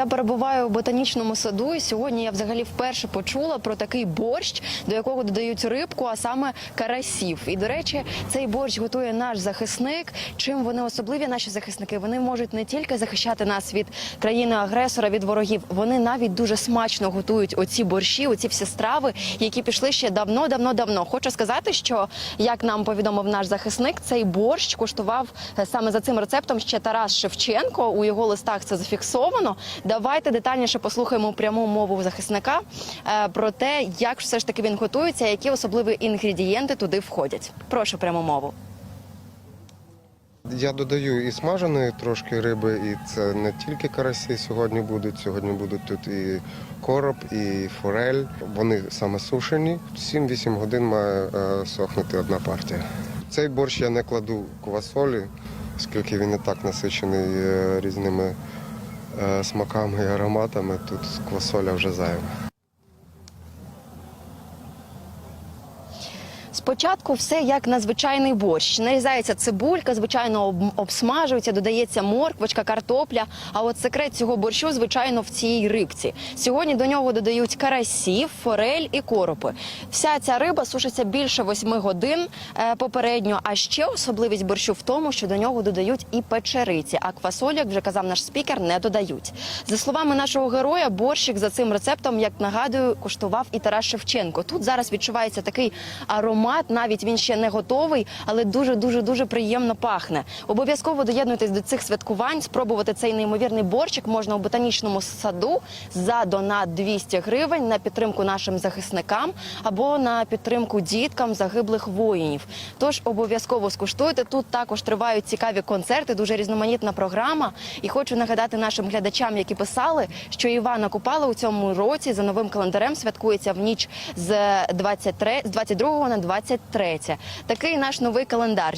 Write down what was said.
Я перебуваю в ботанічному саду, і сьогодні я взагалі вперше почула про такий борщ, до якого додають рибку, а саме карасів. І до речі, цей борщ готує наш захисник. Чим вони особливі, наші захисники? Вони можуть не тільки захищати нас від країни-агресора, від ворогів. Вони навіть дуже смачно готують оці борщі, оці всі страви, які пішли ще давно, давно, давно. Хочу сказати, що як нам повідомив наш захисник, цей борщ коштував е, саме за цим рецептом ще Тарас Шевченко. У його листах це зафіксовано. Давайте детальніше послухаємо пряму мову захисника е, про те, як все ж таки він готується, які особливі інгредієнти туди входять. Прошу пряму мову. Я додаю і смаженої трошки риби, і це не тільки карасі сьогодні будуть. Сьогодні будуть тут і короб, і форель. Вони саме сушені. 7-8 годин має е, сохнути одна партія. Цей борщ я не кладу квасолі, оскільки він і так насичений е, різними смаками і ароматами. Тут квасоля вже зайва. Спочатку все як на звичайний борщ. Нарізається цибулька, звичайно, обсмажується, додається морквочка, картопля. А от секрет цього борщу, звичайно, в цій рибці. Сьогодні до нього додають карасів, форель і коропи. Вся ця риба сушиться більше восьми годин е, попередньо. А ще особливість борщу в тому, що до нього додають і печериці. А квасоль, як вже казав наш спікер, не додають. За словами нашого героя, борщик за цим рецептом, як нагадую, коштував і Тарас Шевченко. Тут зараз відчувається такий аромат, навіть він ще не готовий, але дуже дуже дуже приємно пахне. Обов'язково доєднуйтесь до цих святкувань. Спробувати цей неймовірний борщик можна у ботанічному саду за донат 200 гривень на підтримку нашим захисникам або на підтримку діткам загиблих воїнів. Тож обов'язково скуштуйте. Тут також тривають цікаві концерти, дуже різноманітна програма. І хочу нагадати нашим глядачам, які писали, що Івана Купала у цьому році за новим календарем святкується в ніч з 23, з 22 на 23. Такий наш новий календар.